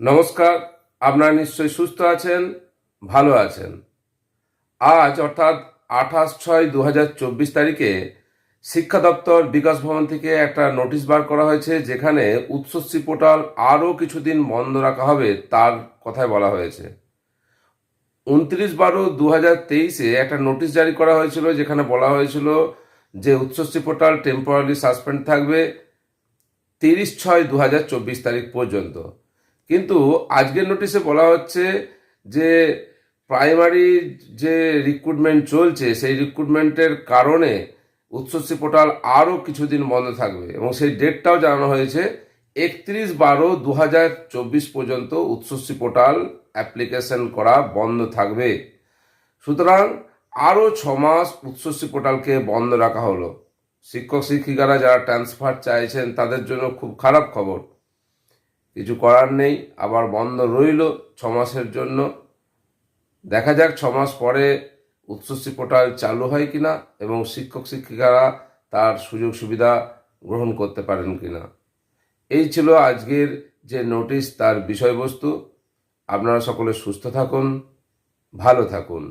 নমস্কার, আপনারা নিশ্চয়ই সুস্থ আছেন, ভালো আছেন। আজ অর্থাৎ আঠাশ ছয় দু চব্বিশ তারিখে শিক্ষা দপ্তর বিকাশ ভবন থেকে একটা নোটিশ বার করা হয়েছে, যেখানে উৎসশ্রী পোর্টাল আরও কিছুদিন বন্ধ রাখা হবে তার কথায় বলা হয়েছে। উনত্রিশ বারো দু হাজার তেইশে একটা নোটিশ জারি করা হয়েছিল, যেখানে বলা হয়েছিল যে উচ্চশ্রী পোর্টাল টেম্পোরারি সাসপেন্ড থাকবে তিরিশ ছয় দু হাজার চব্বিশ তারিখ পর্যন্ত। কিন্তু আজকের নোটিশে বলা হচ্ছে যে প্রাইমারি যে রিক্রুটমেন্ট চলছে, সেই রিক্রুটমেন্টের কারণে উচ্চশ্রী পোর্টাল আরও কিছুদিন বন্ধ থাকবে এবং সেই ডেটটাও জানানো হয়েছে, একত্রিশ বারো দু হাজার চব্বিশ পর্যন্ত উচ্চশ্রী পোর্টাল অ্যাপ্লিকেশন করা বন্ধ থাকবে। সুতরাং আরও ছ মাস পোর্টালকে বন্ধ রাখা হলো। শিক্ষক শিক্ষিকারা যারা ট্রান্সফার চাইছেন তাদের জন্য খুব খারাপ খবর। কিছু করার নেই, আবার বন্ধ রইল ছ মাসের জন্য। দেখা যাক ছ মাস পরে উচ্চশ্রী পোর্টাল চালু হয় কিনা এবং শিক্ষক শিক্ষিকারা তার সুযোগ সুবিধা গ্রহণ করতে পারেন কিনা। এই ছিল আজকের যে নোটিশ তার বিষয়বস্তু। আপনারা সকলে সুস্থ থাকুন, ভালো থাকুন।